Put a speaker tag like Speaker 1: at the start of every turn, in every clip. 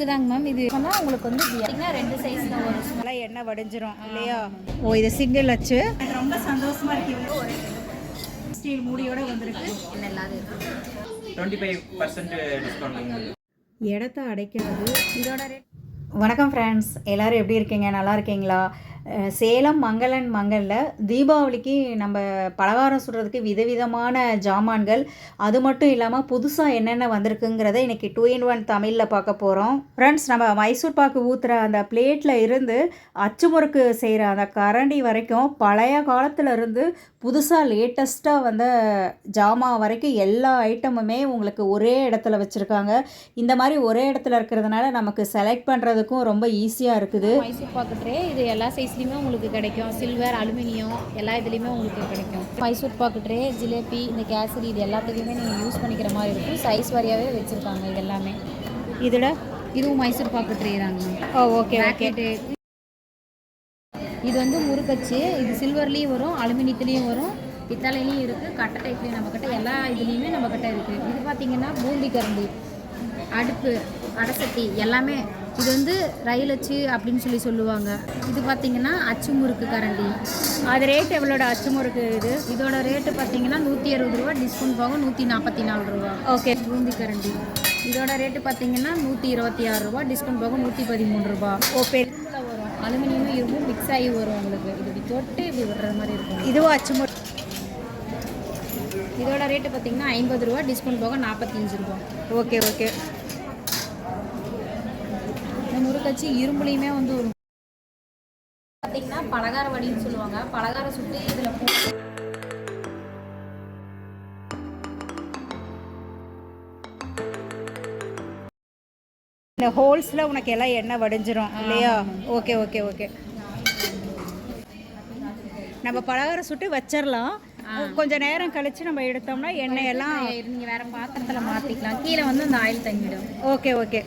Speaker 1: இருக்குதாங்க ma'am இது உங்களுக்கு வந்து ரெண்டு சைஸில் ஒரு நல்லா எண்ணெய் வடைஞ்சிரும் இல்லையா ஓ இது சிங்கிள் அச்சு ரொம்ப சந்தோஷமாக இருக்கு ஸ்டீல் மூடியோட வந்திருக்கு இடத்த அடைக்கிறது இதோட வணக்கம் ஃப்ரெண்ட்ஸ் எல்லோரும் எப்படி இருக்கீங்க நல்லா இருக்கீங்களா சேலம் மங்களன் மங்களில் தீபாவளிக்கு நம்ம பலகாரம் சுடுறதுக்கு விதவிதமான ஜாமான்கள் அது மட்டும் இல்லாமல் புதுசாக என்னென்ன வந்திருக்குங்கிறத இன்றைக்கி டூ இன் ஒன் தமிழில் பார்க்க போகிறோம் ஃப்ரெண்ட்ஸ் நம்ம மைசூர் பாக்கு ஊற்றுற அந்த பிளேட்டில் இருந்து அச்சு முறுக்கு செய்கிற அந்த கரண்டி வரைக்கும் பழைய காலத்தில் இருந்து புதுசாக லேட்டஸ்ட்டாக வந்த ஜாமான் வரைக்கும் எல்லா ஐட்டமுமே உங்களுக்கு ஒரே இடத்துல வச்சுருக்காங்க இந்த மாதிரி ஒரே இடத்துல இருக்கிறதுனால நமக்கு செலக்ட் பண்ணுறதுக்கும் ரொம்ப ஈஸியாக இருக்குது மைசூர் பாக்கு ட்ரே இது எல்லா சைஸ் இதுலேயுமே உங்களுக்கு கிடைக்கும் சில்வர் அலுமினியம் எல்லா இதுலேயுமே உங்களுக்கு கிடைக்கும் மைசூர் பாக்கு ட்ரே ஜிலேபி இந்த கேசரி இது எல்லாத்துக்குமே நீங்கள் யூஸ் பண்ணிக்கிற மாதிரி இருக்கும் சைஸ் வரியாகவே வச்சுருக்காங்க இது எல்லாமே இதோட இதுவும் மைசூர் பாக்கு ட்ரே தாங்க ஓ ஓகே பேக்கெட்டு இது வந்து முறுக்கச்சு இது சில்வர்லேயும் வரும் அலுமினியத்துலேயும் வரும் பித்தளையிலையும் இருக்குது கட்டை டைப்லேயும் நம்மக்கிட்ட எல்லா இதுலேயுமே நம்மக்கிட்ட இருக்குது இது பார்த்திங்கன்னா பூந்தி கரண்டி அடுப்பு அடசட்டி எல்லாமே இது வந்து ரயில் அச்சு அப்படின்னு சொல்லி சொல்லுவாங்க இது பார்த்திங்கன்னா அச்சுமுறுக்கு கரண்டி அது ரேட் எவ்வளோட அச்சுமுறுக்கு இது இதோட ரேட்டு பார்த்தீங்கன்னா நூற்றி அறுபது ரூபா டிஸ்கவுண்ட் போகும் நூற்றி நாற்பத்தி நாலு ரூபா ஓகே பூந்தி கரண்டி இதோட ரேட்டு பார்த்தீங்கன்னா நூற்றி இருபத்தி ஆறு ரூபா டிஸ்கவுண்ட் போகும் நூற்றி பதிமூணு ரூபா ஓ பெருசில் வரும் அலுமினியமும் இருக்கும் மிக்ஸ் ஆகி வரும் உங்களுக்கு இது இப்படி தொட்டு இப்படி விடுற மாதிரி இருக்கும் இதுவும் அச்சுமுறு இதோட ரேட்டு பார்த்தீங்கன்னா ஐம்பது ரூபா டிஸ்கவுண்ட் போக நாற்பத்தஞ்சு ரூபா ஓகே ஓகே முறுக்கச்சு இரும்புலையுமே வந்து ஒரு பார்த்தீங்கன்னா பலகார வடின்னு சொல்லுவாங்க பலகார சுட்டு இதில் இந்த ஹோல்ஸில் உனக்கு எல்லாம் எண்ணெய் வடிஞ்சிரும் இல்லையா ஓகே ஓகே ஓகே நம்ம பலகாரம் சுட்டு வச்சிடலாம் கொஞ்ச நேரம் கழிச்சு நம்ம எடுத்தோம்னா எண்ணெய் எல்லாம் நீங்கள் வேற பாத்திரத்தில் மாற்றிக்கலாம் கீழே வந்து இந்த ஆயில் தங்கிடும் ஓகே ஓகே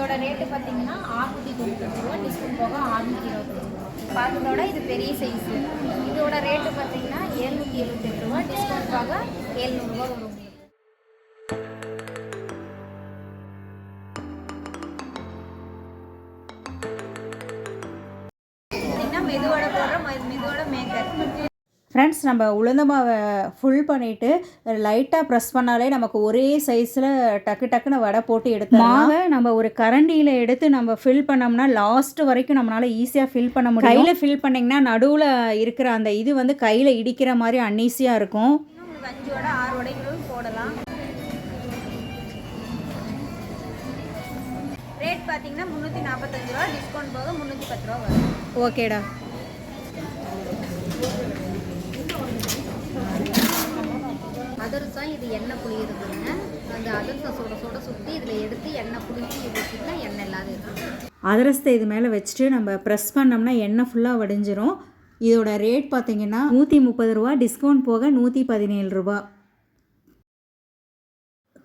Speaker 1: இதோட ரேட்டு பார்த்தீங்கன்னா ஆறுநூத்தி தொண்ணூத்தி ரூபா டிஸ்கவுண்ட் போக இருபத்தி ரூபா பார்த்ததோட இது பெரிய சைஸ் இதோட ரேட்டு பார்த்தீங்கன்னா எழுபத்தி எழுபத்தெட்டு ரூபா டிஸ்கவுண்ட் போக ஏழ்நூறுரூவா வரும் மெதுவடை ஃப்ரெண்ட்ஸ் நம்ம உளுந்த மாவை ஃபுல் பண்ணிவிட்டு லைட்டாக ப்ரெஸ் பண்ணாலே நமக்கு ஒரே சைஸில் டக்கு டக்குன்னு வடை போட்டு எடுத்து மாவை நம்ம ஒரு கரண்டியில் எடுத்து நம்ம ஃபில் பண்ணோம்னா லாஸ்ட் வரைக்கும் நம்மளால் ஈஸியாக ஃபில் பண்ண முடியும் கையில் ஃபில் பண்ணிங்கன்னா நடுவில் இருக்கிற அந்த இது வந்து கையில் இடிக்கிற மாதிரி அன்னீஸியாக இருக்கும் போடலாம் ரேட் பார்த்தீங்கன்னா முந்நூற்றி நாற்பத்தஞ்சு ரூபா டிஸ்கவுண்ட் போக முந்நூற்றி பத்து ரூபா வரும் ஓகேடா அதிரசம் இது எண்ணெய் புளியிருக்குங்க அந்த அதிரசம் சுட சுட சுற்றி இதில் எடுத்து எண்ணெய் புளிச்சு ஊற்றிட்டா எண்ணெய் இல்லாத அதிரசத்தை இது மேலே வச்சுட்டு நம்ம ப்ரெஸ் பண்ணோம்னா எண்ணெய் ஃபுல்லாக வடிஞ்சிரும் இதோட ரேட் பார்த்தீங்கன்னா நூற்றி முப்பது ரூபா டிஸ்கவுண்ட் போக நூற்றி பதினேழு ரூபா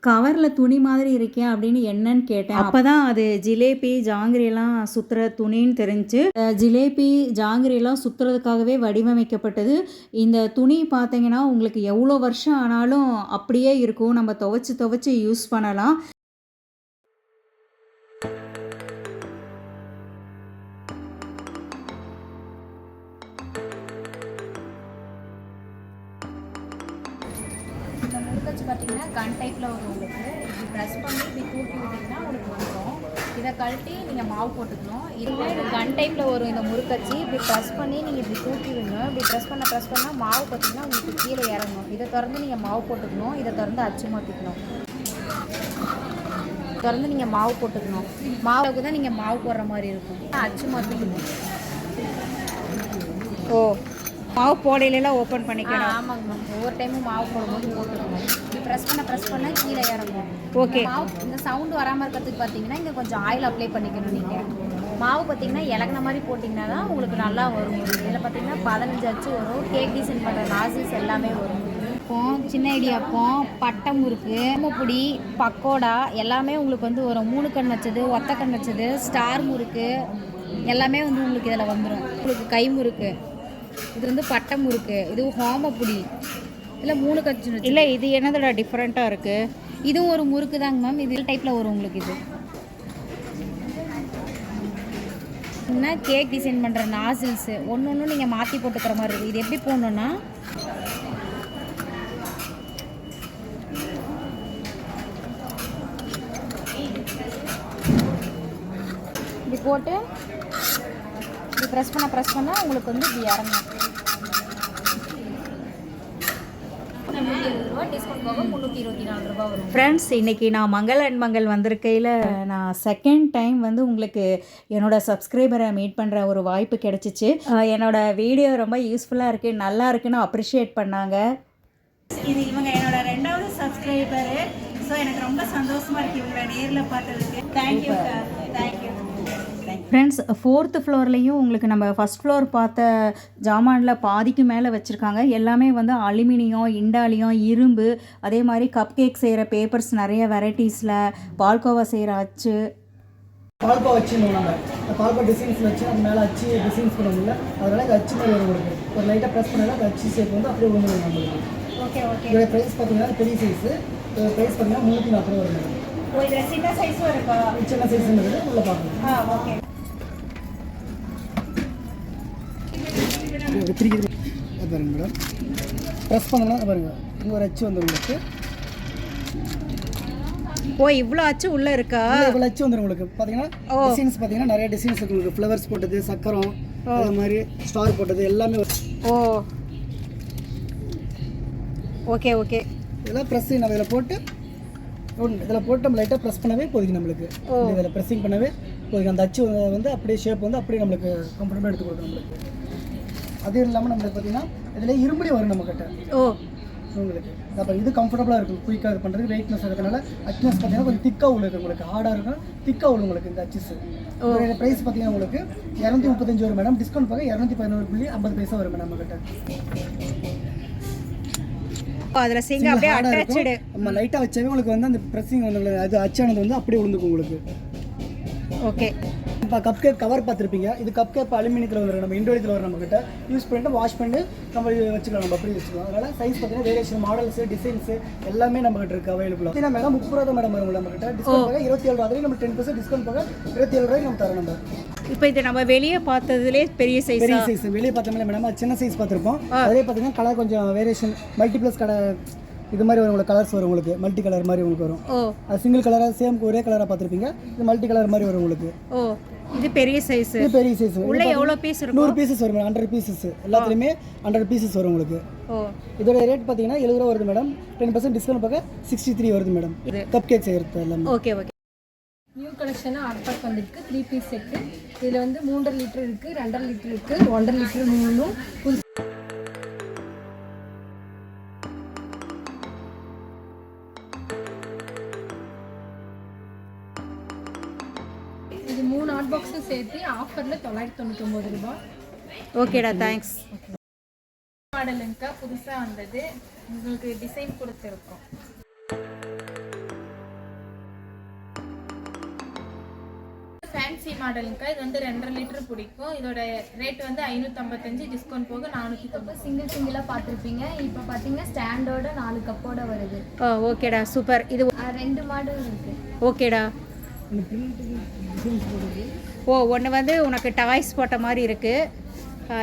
Speaker 1: கவரில் துணி மாதிரி இருக்கே அப்படின்னு என்னன்னு கேட்டேன் அப்போ தான் அது ஜிலேபி ஜாங்கிரியெல்லாம் சுற்றுற துணின்னு தெரிஞ்சு ஜிலேபி ஜாங்கிரியெல்லாம் சுற்றுறதுக்காகவே வடிவமைக்கப்பட்டது இந்த துணி பார்த்தீங்கன்னா உங்களுக்கு எவ்வளோ வருஷம் ஆனாலும் அப்படியே இருக்கும் நம்ம துவச்சி துவச்சி யூஸ் பண்ணலாம் இதை பார்த்தீங்கன்னா கன் டைப்பில் வரும் உங்களுக்கு இப்படி ப்ரெஸ் பண்ணி இப்படி தூக்கி விட்டிங்கன்னா உங்களுக்கு வந்துடும் இதை கழட்டி நீங்கள் மாவு போட்டுக்கணும் இதுவே இது கன் டைப்பில் வரும் இந்த முறுக்கச்சி இப்படி ப்ரெஸ் பண்ணி நீங்கள் இப்படி தூக்கி விடணும் இப்படி ப்ரெஸ் பண்ண ப்ரெஸ் பண்ணால் மாவு பார்த்தீங்கன்னா உங்களுக்கு கீழே இறங்கணும் இதை திறந்து நீங்கள் மாவு போட்டுக்கணும் இதை திறந்து அச்சு மாற்றிக்கணும் திறந்து நீங்கள் மாவு போட்டுக்கணும் மாவுக்கு தான் நீங்கள் மாவு போடுற மாதிரி இருக்கும் அச்சு மாற்றிக்கணும் ஓ மாவு போடையிலலாம் ஓப்பன் பண்ணிக்கணும் ஆமாங்க மேம் ஒவ்வொரு டைமும் மாவு போடும்போது போட்டுருவோம் இப்படி ப்ரெஸ் பண்ண ப்ரெஸ் பண்ண கீழே இறங்கும் ஓகே இந்த சவுண்டு வராமல் இருக்கிறதுக்கு பார்த்தீங்கன்னா இங்கே கொஞ்சம் ஆயில் அப்ளை பண்ணிக்கணும் நீங்கள் மாவு பார்த்தீங்கன்னா இலகின மாதிரி போட்டிங்கன்னா தான் உங்களுக்கு நல்லா வரும் இதில் பார்த்தீங்கன்னா பதினஞ்சு அச்சு வரும் கேக் டிசைன் பண்ணுற நாசிஸ் எல்லாமே வரும் இடியாப்பம் சின்ன இடியாப்பம் பட்டை முறுக்கு பொடி பக்கோடா எல்லாமே உங்களுக்கு வந்து வரும் மூணு கண் வச்சது ஒத்த கண் வச்சது ஸ்டார் முறுக்கு எல்லாமே வந்து உங்களுக்கு இதில் வந்துடும் உங்களுக்கு கை முறுக்கு இது வந்து பட்டை முறுக்கு இது ஹோமப்புடி இல்லை மூணு கட்சி இல்லை இது என்னதோட டிஃப்ரெண்ட்டாக இருக்குது இதுவும் ஒரு முறுக்கு தாங்க மேம் இது டைப்பில் வரும் உங்களுக்கு இது என்ன கேக் டிசைன் பண்ணுற நாசில்ஸு ஒன்று ஒன்று நீங்கள் மாற்றி போட்டுக்கிற மாதிரி இருக்குது இது எப்படி போடணுன்னா போட்டு ப்ரெஸ் பண்ண ப்ரெஸ் பண்ணால் உங்களுக்கு வந்து இப்படி இறங்கும் ஃப்ரெண்ட்ஸ் இன்றைக்கி நான் மங்கள் அண்ட் மங்கள் வந்திருக்கையில் நான் செகண்ட் டைம் வந்து உங்களுக்கு என்னோட சப்ஸ்கிரைபரை மீட் பண்ணுற ஒரு வாய்ப்பு கிடச்சிச்சு என்னோட வீடியோ ரொம்ப யூஸ்ஃபுல்லாக இருக்குது நல்லா இருக்குன்னு அப்ரிஷியேட் பண்ணாங்க இது இவங்க என்னோட ரெண்டாவது சப்ஸ்கிரைபரு ஸோ எனக்கு ரொம்ப சந்தோஷமாக இருக்குது இவங்களை நேரில் பார்த்ததுக்கு தேங்க்யூ தேங்க்யூ ஃப்ரெண்ட்ஸ் ஃபோர்த்து ஃப்ளோர்லேயும் உங்களுக்கு நம்ம ஃபஸ்ட் ஃப்ளோர் பார்த்த ஜாமானில் பாதிக்கு மேலே வச்சுருக்காங்க எல்லாமே வந்து அலுமினியம் இண்டாலியம் இரும்பு அதே மாதிரி கப் கேக் செய்கிற பேப்பர்ஸ் நிறைய வெரைட்டிஸில் பால்கோவா செய்கிற அச்சு பால்கோவா வச்சுருந்தோம் நம்ம இந்த பால்கோ டிசைன்ஸ் வச்சு அது மேலே அச்சு டிசைன்ஸ் பண்ண முடியல அதனால இந்த அச்சு மேலே உங்களுக்கு ஒரு லைட்டாக ப்ரெஸ் பண்ணால் அந்த அச்சு ஷேப் வந்து அப்படியே ஒன்று ஓகே ஓகே இதோட ப்ரைஸ் பார்த்தீங்கன்னா பெரிய சைஸு இதோட ப்ரைஸ் பார்த்தீங்கன்னா முந்நூற்றி நாற்பது ரூபா வருது சின்ன சைஸும் இருக்கா சின்ன சைஸும் இருக்குது உள்ளே பார்க்கலாம் ஆ ஓகே ஒரு பாருங்க மேடம் ப்ரெஸ் பண்ணோம்னா பாருங்கள் இங்கே ஒரு அச்சு வந்துடும் உங்களுக்கு ஓ இவ்வளோ அச்சு உள்ளே இருக்கா இவ்வளோ அச்சு வந்துடும் உங்களுக்கு பார்த்தீங்கன்னா டிசைன்ஸ் பார்த்தீங்கன்னா நிறைய டிசைன்ஸ் இருக்கு உங்களுக்கு ஃப்ளவர்ஸ் போட்டது சக்கரம் அது மாதிரி ஸ்டார் போட்டது எல்லாமே ஓ ஓகே ஓகே இதெல்லாம் ப்ரெஸ்ஸிங் நம்ம இதில் போட்டு இதில் போட்டு நம்ம லைட்டாக ப்ரெஸ் பண்ணவே போதுக்கு நம்மளுக்கு இதில் ப்ரெஸ்ஸிங் பண்ணவே போதுக்கு அந்த அச்சு வந்து அப்படியே ஷேப் வந்து அப்படியே நம்மளுக்கு கம்ஃபர்டபுளாக எடுத்து கொடுக்கும் நம்மளுக்கு அதுவும் இல்லாமல் நம்மளுக்கு பார்த்தீங்கன்னா இதில் இரும்படி வரும் நம்மக்கிட்ட ஓ உங்களுக்கு அப்போ இது கம்ஃபர்டபுளாக இருக்கும் குயிக்காக இது பண்ணுறது வெயிட்னஸ் இருக்கனால அச்சினஸ் பார்த்தீங்கன்னா கொஞ்சம் திக்காக உள்ளது உங்களுக்கு ஹார்டாக இருக்கும் திக்காக உள்ள உங்களுக்கு இந்த அச்சிஸ் இதோட ப்ரைஸ் பார்த்தீங்கன்னா உங்களுக்கு இரநூத்தி முப்பத்தஞ்சு வரும் மேடம் டிஸ்கவுண்ட் பார்க்க இரநூத்தி பதினோரு புள்ளி ஐம்பது பைசா வரும் மேடம் கிட்ட அதுல சேங்க அப்படியே நம்ம லைட்டா வச்சாவே உங்களுக்கு வந்து அந்த பிரசிங் வந்து அது அச்சானது வந்து அப்படியே விழுந்துக்கும் உங்களுக்கு ஓகே இப்போ கப் கேக் கவர் பார்த்துருப்பீங்க இது கப் கேக் அலுமினியத்தில் வர நம்ம இண்டோலியத்தில் வர கிட்ட யூஸ் பண்ணிட்டு வாஷ் பண்ணி நம்ம வச்சுக்கலாம் நம்ம அப்படி வச்சுக்கலாம் அதனால் சைஸ் பார்த்தீங்கன்னா வேரியேஷன் மாடல்ஸு டிசைன்ஸு எல்லாமே நம்ம நம்மகிட்ட இருக்குது அவைலபிள் பார்த்தீங்கன்னா மேடம் முப்பது ரூபா மேடம் வரும் நம்ம கிட்ட டிஸ்கவுண்ட் போக இருபத்தி ஏழு ரூபாய் நம்ம டென் பர்சன்ட் டிஸ்கவுண்ட் போக இருபத்தி ஏழு ரூபாய்க்கு நம்ம தரோம் நம்ம இப்போ இது நம்ம வெளியே பார்த்ததுலே பெரிய சைஸ் பெரிய சைஸ் வெளியே பார்த்தோம்னா மேடம் சின்ன சைஸ் பார்த்துருப்போம் அதே பார்த்தீங்கன்னா கலர் கொஞ்சம் வேரியேஷன் மல்டிப்ளஸ் கடை இது மாதிரி வரும் உங்களுக்கு கலர்ஸ் வரும் உங்களுக்கு மல்டி கலர் மாதிரி உங்களுக்கு வரும் அது சிங்கிள் கலராக சேம் ஒரே கலராக பார்த்துருப்பீங்க இது மல்டி கலர் மாதிரி வரும் உங்களுக்கு ஓ இது பெரிய சைஸ் இது பெரிய சைஸ் உள்ள எவ்வளவு பீஸ் இருக்கும் 100 பீசஸ் வரும் மேடம் 100 பீசஸ் எல்லாத்துலயுமே 100 பீசஸ் வரும் உங்களுக்கு இதோட ரேட் பாத்தீங்கன்னா 70 ரூபா வருது மேடம் 10% டிஸ்கவுண்ட் பார்க்க 63 வருது மேடம் கப் கேக் செய்யறது எல்லாம் ஓகே ஓகே நியூ கலெக்ஷனாக ஆர்ட் பேக் வந்திருக்கு த்ரீ பீஸ் செட்டு இதில் வந்து மூன்றரை லிட்டர் இருக்குது ரெண்டரை லிட்டர் இருக்குது ஒன்றரை லிட்டர் மூணும் புதுசு மூணு ஹாட் பாக்ஸும் சேர்த்து ஆஃபரில் தொள்ளாயிரத்தி தொண்ணூத்தொம்பது ரூபாய் ஓகேடா தேங்க்ஸ் மாடலுங்கக்கா புதுசாக வந்தது உங்களுக்கு டிசைன் கொடுத்துருக்கோம் ஃபேன்சி மாடலுங்கக்கா இது வந்து ரெண்டரை லிட்டர் பிடிக்கும் இதோட ரேட் வந்து ஐநூற்றம்பத்தஞ்சு டிஸ்கவுண்ட் போக நானூற்றி தொண்ணூறு சிங்கிள் சிங்கிளாக பார்த்துருப்பீங்க இப்போ பார்த்தீங்கன்னா ஸ்டாண்டோட நாலு கப்போட வருது ஓகேடா சூப்பர் இது ரெண்டு மாடல் இருக்குது ஓகேடா ஓ ஒன்று வந்து உனக்கு டாய்ஸ் போட்ட மாதிரி இருக்குது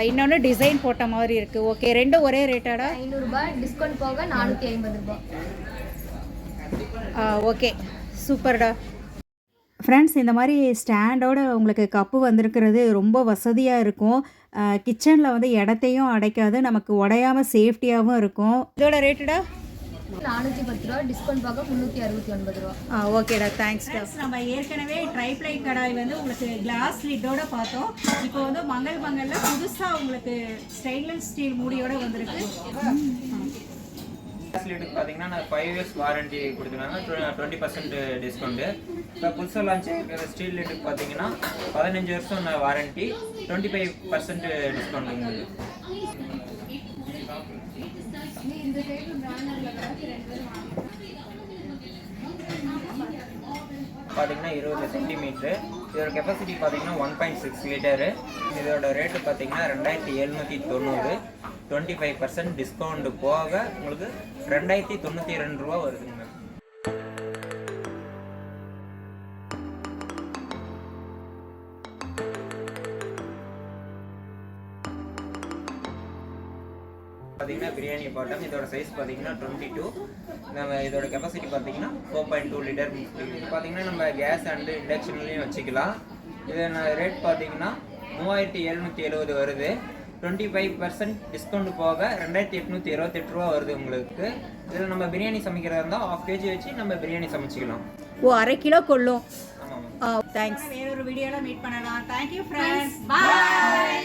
Speaker 1: இன்னொன்று டிசைன் போட்ட மாதிரி இருக்குது ஓகே ரெண்டும் ஒரே ரேட்டாடா ஐநூறுரூபா டிஸ்கவுண்ட் போக நானூற்றி ஐம்பது ரூபா ஓகே சூப்பர்டா ஃப்ரெண்ட்ஸ் இந்த மாதிரி ஸ்டாண்டோட உங்களுக்கு கப்பு வந்திருக்கிறது ரொம்ப வசதியாக இருக்கும் கிச்சனில் வந்து இடத்தையும் அடைக்காது நமக்கு உடையாமல் சேஃப்டியாகவும் இருக்கும் இதோட ரேட்டடா நானூத்தி பத்து ரூபா டிஸ்கவுண்ட் பார்க்க முந்நூற்றி அறுபத்தி ஒன்பது ரூபா ஆ ஓகேடா தேங்க்ஸ் நம்ம ஏற்கனவே ட்ரை ட்ரைப்ளை கடாய் வந்து உங்களுக்கு கிளாஸ் லிட்டோட பார்த்தோம் இப்போ வந்து மங்கள் மங்கல்ல புதுசா உங்களுக்கு ஸ்டெயின்லெஸ் ஸ்டீல் மூடியோட வந்திருக்கு
Speaker 2: ஃபெசிலிட்டிக்கு பார்த்தீங்கன்னா நான் ஃபைவ் இயர்ஸ் வாரண்டி கொடுத்துருக்காங்க டுவெண்ட்டி பர்சன்ட் டிஸ்கவுண்ட்டு இப்போ புதுசாக லான்ச் இருக்கிற ஸ்ட்ரீட் லைட்டுக்கு பார்த்தீங்கன்னா பதினஞ்சு வருஷம் warranty twenty five percent discount உங்களுக்கு இந்த பார்த்தீங்கன்னா இருபது சென்டிமீட்ரு இதோட கெப்பாசிட்டி பார்த்தீங்கன்னா ஒன் பாயிண்ட் சிக்ஸ் லிட்டரு இதோட ரேட்டு பார்த்தீங்கன்னா ரெண்டாயிரத்தி எழுநூற்றி தொண்ணூறு டுவெண்ட்டி ஃபைவ் பர்சன்ட் டிஸ்கவுண்ட் போக உங்களுக்கு ரெண்டாயிரத்தி தொண்ணூற்றி ரெண்டு ரூபா வருதுங்க மேம் பார்த்தீங்கன்னா பிரியாணி பாட்டம் இதோட சைஸ் பார்த்தீங்கன்னா டுவெண்ட்டி டூ நம்ம இதோட கெப்பாசிட்டி பார்த்தீங்கன்னா ஃபோர் பாயிண்ட் டூ லிட்டர் பார்த்தீங்கன்னா நம்ம கேஸ் அண்டு இண்டக்ஷன்லேயும் வச்சுக்கலாம் இதோட ரேட் பார்த்தீங்கன்னா மூவாயிரத்தி எழுநூற்றி எழுபது வருது டுவெண்ட்டி ஃபைவ் பர்சன்ட் டிஸ்கவுண்ட் போக ரெண்டாயிரத்தி எட்நூற்றி இருபத்தெட்டு ரூபா வருது உங்களுக்கு இதில் நம்ம பிரியாணி சமைக்கிறதா இருந்தால் ஆஃப் கேஜி வச்சு நம்ம பிரியாணி சமைச்சிக்கலாம்
Speaker 1: ஓ அரை கிலோ கொள்ளும் தேங்க்ஸ் வேறு ஒரு வீடியோவில் மீட் பண்ணலாம் தேங்க்யூ ஃப்ரெண்ட்ஸ் பாய்